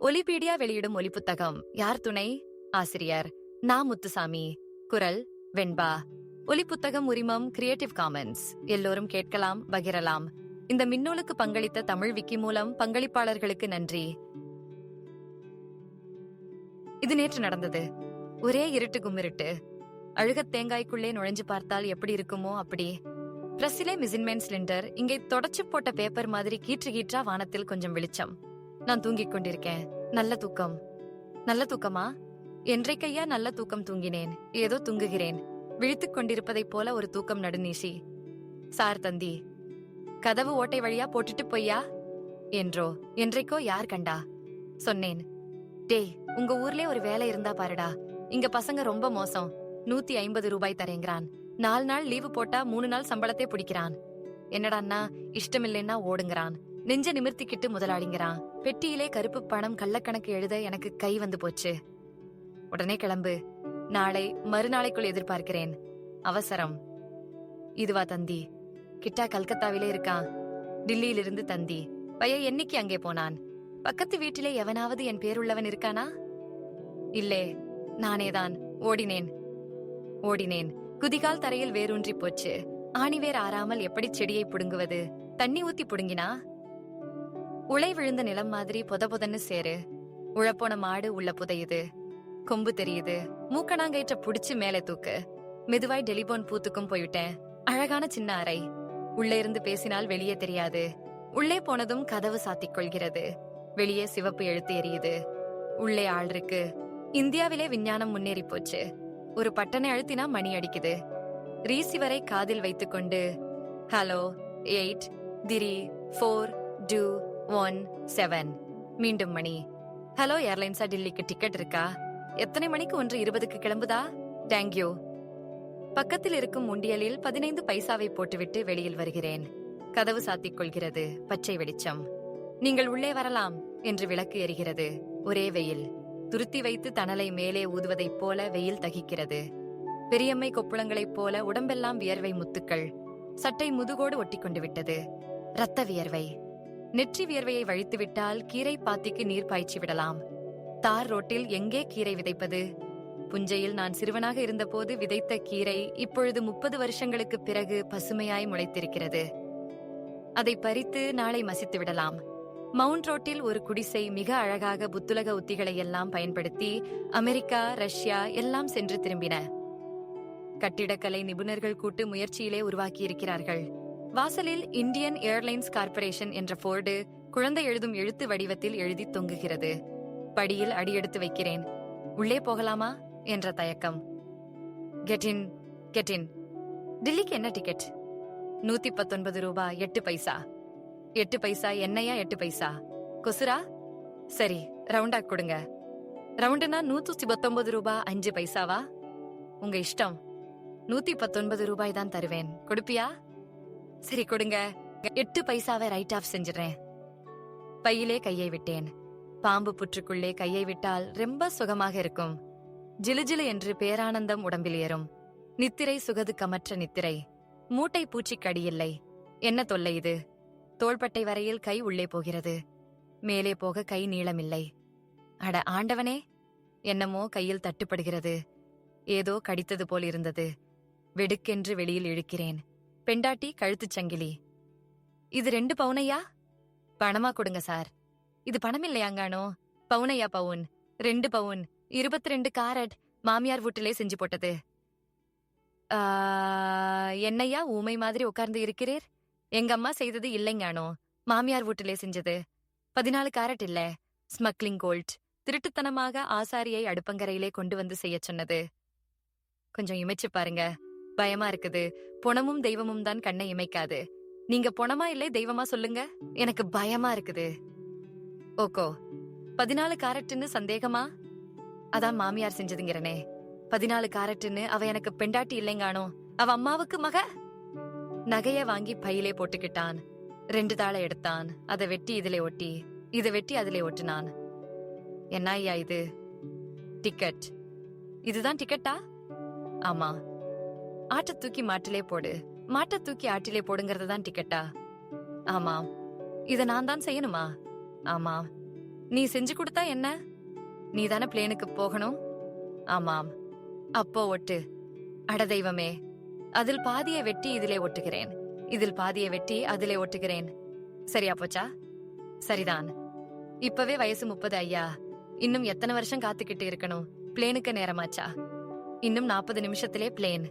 ஒலிபீடியா வெளியிடும் ஒலிப்புத்தகம். யார் துணை? ஆசிரியர். நா. முத்துசாமி. குரல் வெண்பா. ஒலிப்புத்தகம் உரிமம் கிரியேட்டிவ் காமன்ஸ் எல்லோரும் கேட்கலாம் பகிரலாம். இந்த மின்னூலுக்கு பங்களித்த தமிழ் விக்கி மூலம் பங்களிப்பாளர்களுக்கு நன்றி. இது நேற்று நடந்தது. ஒரே இருட்டு கும்மிருட்டு. அழுகத் தேங்காய்க்குள்ளே நுழைஞ்சு பார்த்தால் எப்படி இருக்குமோ அப்படி. பிரசிலே மிசின்மேன் சிலிண்டர் இங்கே தொடச்சு போட்ட பேப்பர் மாதிரி கீற்று கீற்றா வானத்தில் கொஞ்சம் வெளிச்சம். நான் தூங்கிக் கொண்டிருக்கேன். நல்ல தூக்கம். நல்ல தூக்கமா? என்றைக்கையா நல்ல தூக்கம் தூங்கினேன். ஏதோ தூங்குகிறேன். விழித்துக் கொண்டிருப்பதைப் போல ஒரு தூக்கம் நடுநீசி. சார் தந்தி கதவு ஓட்டை வழியா போட்டுட்டு பொய்யா? என்றோ என்றைக்கோ யார் கண்டா? சொன்னேன். டேய் உங்க ஊர்லயே ஒரு வேலை இருந்தா பாருடா. இங்க பசங்க ரொம்ப மோசம். நூத்தி ஐம்பது ரூபாய் தரேங்கிறான். நாலு நாள் லீவு போட்டா மூணு நாள் சம்பளத்தை பிடிக்கிறான். என்னடான்னா இஷ்டமில்லைன்னா ஓடுங்கிறான். நெஞ்ச நிமிர்த்திக்கிட்டு முதலாளிங்கிறான். பெட்டியிலே கருப்பு பணம் கள்ளக்கணக்கு எழுத எனக்கு கை வந்து போச்சு. உடனே கிளம்பு. நாளை மறுநாளைக்குள் எதிர்பார்க்கிறேன். அவசரம். இதுவா தந்தி. கிட்டா கல்கத்தாவிலே இருக்கான். டில்லியிலிருந்து தந்தி. பையன் என்னைக்கு அங்கே போனான்? பக்கத்து வீட்டிலே எவனாவது என் பேருள்ளவன் இருக்கானா? இல்லே நானேதான். ஓடினேன். ஓடினேன். குதிகால் தரையில் வேரூன்றி போச்சு. ஆணிவேர் ஆறாமல் எப்படி செடியை புடுங்குவது? தண்ணி ஊத்தி புடுங்கினா? உழை விழுந்த நிலம் மாதிரி புத புதன்னு சேரு. உழப்போன மாடு உள்ள புதையுது. கொம்பு தெரியுது. மூக்கணாங்கயிற்ற புடிச்சு மேலே தூக்கு. மெதுவாய் டெலிபோன் பூத்துக்கும் போயிட்டேன் அழகான சின்ன அறை. உள்ளே இருந்து பேசினால் வெளியே தெரியாது. உள்ளே போனதும் கதவு சாத்திக் கொள்கிறது. வெளியே சிவப்பு எழுத்து எரியுது. உள்ளே ஆள் இருக்கு. இந்தியாவிலே விஞ்ஞானம் முன்னேறி போச்சு. ஒரு பட்டனை அழுத்தினா மணி அடிக்குது. ரீசிவரை காதில் வைத்துக்கொண்டு hello eight three four two one seven மீண்டும் மணி. ஹலோ ஏர்லைன்ஸா டில்லிக்கு டிக்கெட் இருக்கா? எத்தனை மணிக்கு ஒன்று இருபதுக்கு கிளம்புதா? தேங்க்யூ பக்கத்தில் இருக்கும் உண்டியலில் பதினைந்து பைசாவை போட்டுவிட்டு வெளியில் வருகிறேன். கதவு சாத்திக் கொள்கிறது. பச்சை வெளிச்சம். நீங்கள் உள்ளே வரலாம் என்று விளக்கு எரிகிறது. ஒரே வெயில். துருத்தி வைத்து தணலை மேலே ஊதுவதைப் போல வெயில் தகிக்கிறது. பெரியம்மை கொப்புளங்களைப் போல உடம்பெல்லாம் வியர்வை முத்துக்கள். சட்டை முதுகோடு ஒட்டிக்கொண்டு விட்டது. இரத்த வியர்வை. நெற்றி வியர்வையை வழித்துவிட்டால் கீரை பாத்திக்கு நீர் பாய்ச்சி விடலாம். தார் ரோட்டில் எங்கே கீரை விதைப்பது? புஞ்சையில் நான் சிறுவனாக இருந்தபோது விதைத்த கீரை இப்பொழுது முப்பது வருஷங்களுக்கு பிறகு பசுமையாய் முளைத்திருக்கிறது. அதை பறித்து நாளை மசித்து விடலாம். மவுண்ட் ரோட்டில் ஒரு குடிசை மிக அழகாக புத்துலக உத்திகளை எல்லாம் பயன்படுத்தி அமெரிக்கா ரஷ்யா எல்லாம் சென்று திரும்பின. கட்டிடக்கலை நிபுணர்கள் கூட்டு முயற்சியிலே உருவாக்கியிருக்கிறார்கள். வாசலில் இந்தியன் ஏர்லைன்ஸ் கார்ப்பரேஷன் என்ற போர்டு குழந்தை எழுதும் எழுத்து வடிவத்தில் எழுதி தொங்குகிறது. படியில் அடியெடுத்து வைக்கிறேன். உள்ளே போகலாமா? என்ற தயக்கம். கெட்டின் கெட்டின் டில்லிக்கு என்ன டிக்கெட்? நூத்தி பத்தொன்பது ரூபாய் எட்டு பைசா. எட்டு பைசா என்னையா எட்டு பைசா? கொசுரா? சரி ரவுண்டா கொடுங்க. ரவுண்டுனா நூத்தி பத்தொன்பது ரூபாய் அஞ்சு பைசாவா? உங்க இஷ்டம். நூத்தி பத்தொன்பது ரூபாய் தான் தருவேன். கொடுப்பியா? சரி கொடுங்க. எட்டு பைசாவை ரைட் ஆஃப் செஞ்சிடறேன். பையிலே கையை விட்டேன். பாம்பு புற்றுக்குள்ளே கையை விட்டால் ரொம்ப சுகமாக இருக்கும். ஜிலுஜிலு என்று பேரானந்தம் உடம்பில் ஏறும். நித்திரை சுகது கமற்ற நித்திரை. மூட்டை பூச்சிக்கடியில்லை என்ன தொல்லை இது? தோள்பட்டை வரையில் கை உள்ளே போகிறது. மேலே போக கை நீளமில்லை. அட ஆண்டவனே! என்னமோ கையில் தட்டுப்படுகிறது. ஏதோ கடித்தது போல் இருந்தது. வெடுக்கென்று வெளியில் இழுக்கிறேன். பெண்டாட்டி கழுத்துச் சங்கிலி. இது ரெண்டு பவுனையா? பணமா கொடுங்க சார். இது பணம் இல்லையாங்கானோ? பவுனையா பவுன். ரெண்டு பவுன். இருபத்தி ரெண்டு காரட் மாமியார் வீட்டிலே செஞ்சு போட்டது. ஆ, என்னையா ஊமை மாதிரி உட்கார்ந்து இருக்கிறீர்? எங்க அம்மா செய்தது இல்லைங்கானோ? மாமியார் வீட்டிலே செஞ்சது. பதினாலு காரட் இல்ல. Smuggling gold. திருட்டுத்தனமாக ஆசாரியை அடுப்பங்கரையிலே கொண்டு வந்து செய்ய சொன்னது. கொஞ்சம் இமைச்சு பாருங்க. பயமா இருக்குது. பொணமும் தெய்வமும் தான் கண்ணை இமைக்காது. நீங்க பொணமா இல்லை தெய்வமா சொல்லுங்க? எனக்கு பயமா இருக்குது. ஓகோ. பதினாலு காரட்டுன்னு சந்தேகமா? அதான் மாமியார் செஞ்சதுங்கிறனே. பதினாலு காரட்டுன்னு அவ எனக்கு பெண்டாட்டி இல்லைங்கானோ? அவ அம்மாவுக்கு மக? நகைய வாங்கி பையிலே போட்டுக்கிட்டான். ரெண்டு தாளை எடுத்தான். அதை வெட்டி இதிலே ஒட்டி. இதை வெட்டி அதிலே ஒட்டினான். என்ன ஐயா இது? டிக்கெட். இதுதான் டிக்கெட்டா? ஆமா. ஆட்ட தூக்கி மாட்டிலே போடு. மாட்ட தூக்கி ஆட்டிலே போடுங்கிறது தான் டிக்கெட்டா? ஆமாம் இத நான் தான் செய்யணுமா? ஆமாம் நீ செஞ்சு கொடுத்தா என்ன? நீ தானே பிளேனுக்கு போகணும்? ஆமாம் அப்போ ஒட்டு. அட தெய்வமே. அதில் பாதியை வெட்டி இதிலே ஒட்டுகிறேன். இதில் பாதியை வெட்டி அதிலே ஒட்டுகிறேன். சரியா போச்சா? சரிதான். இப்பவே வயசு முப்பது ஐயா. இன்னும் எத்தனை வருஷம் காத்துக்கிட்டு இருக்கணும்? பிளேனுக்கு நேரமாச்சா? இன்னும் நாற்பது நிமிஷத்திலே பிளேன்.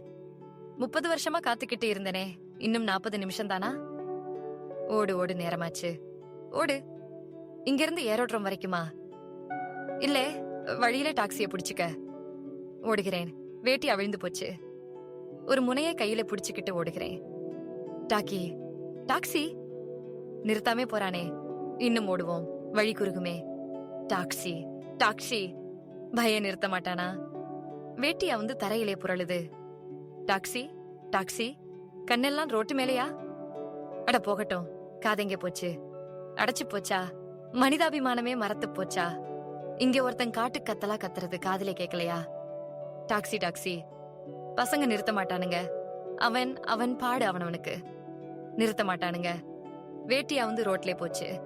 முப்பது வருஷமா காத்துக்கிட்டு இருந்தனே. இன்னும் நாற்பது நிமிஷம் தானா ஓடு ஓடு நேரமாச்சு. ஓடு. இங்கிருந்து ஏரோட்ரம் வரைக்குமா? இல்ல வழியில டாக்ஸிய புடிச்சுக்க. ஓடுகிறேன். வேட்டி அவிழ்ந்து போச்சு. ஒரு முனையை கையில புடிச்சுக்கிட்டு ஓடுகிறேன். Talkie taxi! நிறுத்தாமே போறானே. இன்னும் ஓடுவோம். வழி குறுகுமே. Taxi taxi! பய நிறுத்த மாட்டானா? வேட்டி வந்து தரையிலே புரளுது. டாக்ஸி டாக்ஸி கண்ணெல்லாம் ரோட்டு மேலையா? அட போகட்டும் காதெங்க போச்சு? அடைச்சு போச்சா? மனிதாபிமானமே மறத்து போச்சா? இங்க ஒருத்தன் காட்டு கத்தலா கத்துறது காதலே கேக்கலையா? டாக்ஸி டாக்ஸி பசங்க நிறுத்த மாட்டானுங்க. அவன் அவன் பாடு அவனவனுக்கு. நிறுத்த மாட்டானுங்க. வேட்டியா வந்து ரோட்லே போச்சு.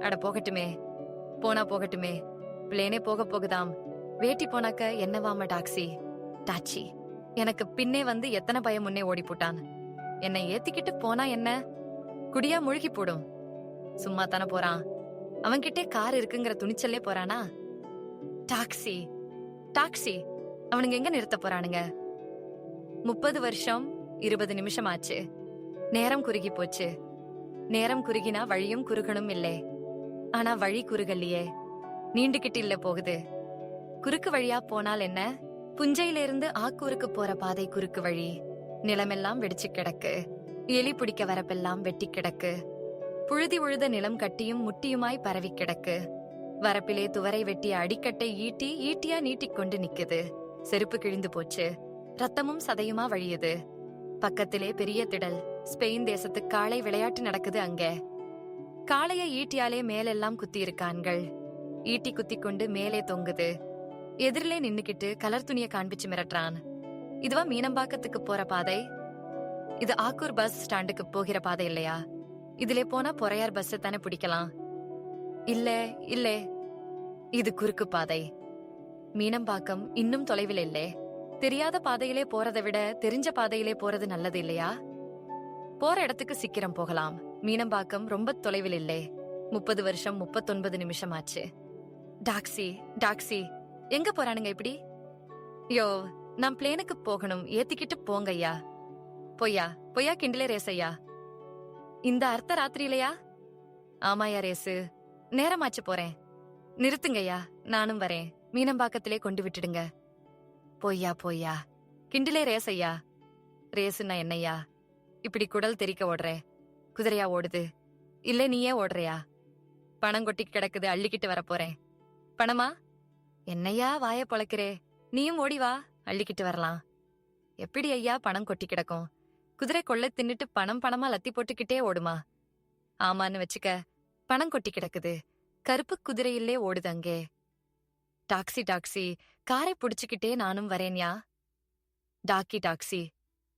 அட போகட்டுமே போனா போகட்டுமே. பிளேனே போக போகுதாம். வேட்டி போனாக்க என்னவாம டாக்ஸி? டாச்சி. எனக்கு பின்னே வந்து எத்தனை பயம் முன்னே ஓடி போட்டான் என்னை ஏத்திக்கிட்டு போனா என்ன? குடியா முழுகி போடும். சும்மா தானே போறான். அவன்கிட்டே கார் இருக்குங்கிற துணிச்சல்லே போறானா? டாக்ஸி டாக்ஸி அவனுங்க எங்க நிறுத்த போறானுங்க? முப்பது வருஷம் இருபது நிமிஷம் ஆச்சு நேரம் குறுகி போச்சு. நேரம் குறுகினா வழியும் குறுகணும் இல்லே. ஆனா வழி குறுகல்லையே. நீண்டுகிட்டு இல்ல போகுது. குறுக்கு வழியா போனால் என்ன? புஞ்சையிலிருந்து ஆக்கூருக்கு போற பாதை குறுக்கு வழி. நிலமெல்லாம் வெடிச்சு கிடக்கு. எலி பிடிக்க வரப்பெல்லாம் வெட்டி கிடக்கு. புழுதி உழுத நிலம் கட்டியும் முட்டியுமாய் பரவி கிடக்கு. வரப்பிலே துவரை வெட்டிய அடிக்கட்டை ஈட்டி ஈட்டியா நீட்டிக்கொண்டு நிக்குது. செருப்பு கிழிந்து போச்சு. ரத்தமும் சதையுமா வழியுது. பக்கத்திலே பெரிய திடல். ஸ்பெயின் தேசத்து காளை விளையாட்டு நடக்குது அங்க. காளைய ஈட்டியாலே மேலெல்லாம் குத்தி இருக்கான்கள் ஈட்டி குத்தி கொண்டு மேலே தொங்குது. எதிரிலே நின்னுக்கிட்டு கலர் துணிய காண்பிச்சு மிரட்டுறான் இதுவா மீனம்பாக்கத்துக்கு போற பாதை? இது ஆக்கூர் பஸ் ஸ்டாண்டுக்கு போகிற பாதை இல்லையா? இதுல போனா பொறையார் பஸ் தானே பிடிக்கலாம். இல்ல இல்ல. இது குறுக்கு பாதை. மீனம்பாக்கம் இன்னும் தொலைவில் இல்லே. தெரியாத பாதையிலே போறதை விட தெரிஞ்ச பாதையிலே போறது நல்லது இல்லையா? போற இடத்துக்கு சீக்கிரம் போகலாம். மீனம்பாக்கம் ரொம்ப தொலைவில் இல்லே. முப்பது வருஷம் முப்பத்தொன்பது நிமிஷம் ஆச்சு டாக்ஸி டாக்ஸி. எங்க போறானுங்க இப்படி? யோ நான் பிளேனுக்கு போகணும். ஏத்திக்கிட்டு போங்க ஐயா பொய்யா பொய்யா கிண்டிலே ரேஸ் ஐயா இந்த அர்த்த ராத்திரியிலையா? ஆமாயா ரேசு. நேரமாச்சு போறேன். நிறுத்துங்கய்யா. நானும் வரேன். மீனம்பாக்கத்திலே கொண்டு விட்டுடுங்க. பொய்யா பொய்யா. கிண்டிலே ரேஸ் ஐயா ரேசுன்னா என்னய்யா? இப்படி குடல் தெறிக்க ஓடுறே. குதிரையா ஓடுது. இல்ல நீயே ஓடுறியா? பணம் கொட்டி கிடக்குது. அள்ளிக்கிட்டு வரப் போறேன். பணமா? என்னையா வாய பொழைக்கிறே நீயும் ஓடி வா. அள்ளிக்கிட்டு வரலாம். எப்படி ஐயா பணம் கொட்டி கிடக்கும்? குதிரை கொள்ள தின்னுட்டு பணம் பணமா லத்தி போட்டுக்கிட்டே ஓடுமா? ஆமான்னு வச்சுக்க பணம் கொட்டி கிடக்குது. கருப்பு குதிரையிலே ஓடுது அங்கே. டாக்ஸி டாக்ஸி காரை புடிச்சுக்கிட்டே நானும் வரேன்யா. டாக்கி டாக்ஸி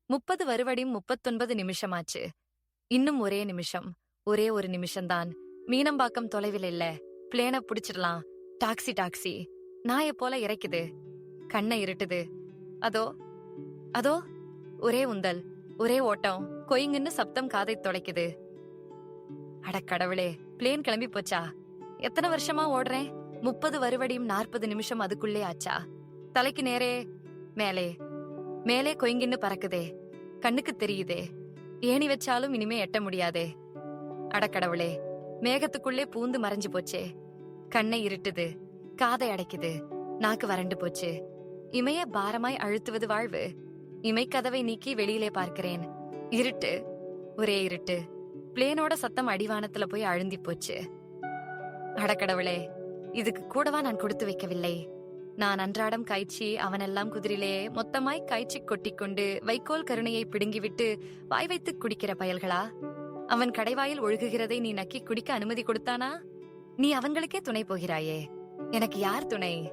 முப்பது வருவடியும் முப்பத்தொன்பது நிமிஷமாச்சு. இன்னும் ஒரே நிமிஷம். ஒரே ஒரு நிமிஷம்தான். மீனம்பாக்கம் தொலைவில் இல்ல. பிளேன புடிச்சிடலாம். Taxi taxi. நாய போல இறைக்குது. கண்ணை இருட்டுது. அதோ அதோ ஒரே உந்தல் ஒரே ஓட்டம் கொய்ங்குன்னு சப்தம் காதை தொலைக்குது அட கடவுளே பிளேன் கிளம்பி போச்சா? எத்தனை வருஷமா ஓடுறேன்? முப்பது வருவடியும் நாற்பது நிமிஷம் அதுக்குள்ளே ஆச்சா? தலைக்கு நேரே மேலே மேலே கொய்ங்கின்னு பறக்குதே. கண்ணுக்கு தெரியுதே. ஏணி வச்சாலும் இனிமே எட்ட முடியாதே. அடக்கடவுளே மேகத்துக்குள்ளே பூந்து மறைஞ்சு போச்சே. கண்ணை இருட்டுது. காதை அடைக்குது. நாக்கு வறண்டு போச்சு. இமைய பாரமாய் அழுத்துவது வாழ்வு. இமைக்கதவை நீக்கி வெளியிலே பார்க்கிறேன். இருட்டு. ஒரே இருட்டு. பிளேனோட சத்தம் அடிவானத்துல போய் அழுந்தி போச்சு. அடக்கடவுளே இதுக்கு கூடவா நான் கொடுத்து வைக்கவில்லை. நான் அன்றாடம் காய்ச்சி அவனெல்லாம் குதிரிலே மொத்தமாய் காய்ச்சி கொட்டிக்கொண்டு வைக்கோல் கருணையை பிடுங்கிவிட்டு வாய் வைத்து குடிக்கிற பயல்களா? அவன் கடைவாயில் ஒழுகுகிறதை நீ நக்கி குடிக்க அனுமதி கொடுத்தானா? நீ அவங்களுக்கே துணை போகிறாயே. எனக்கு யார் துணை?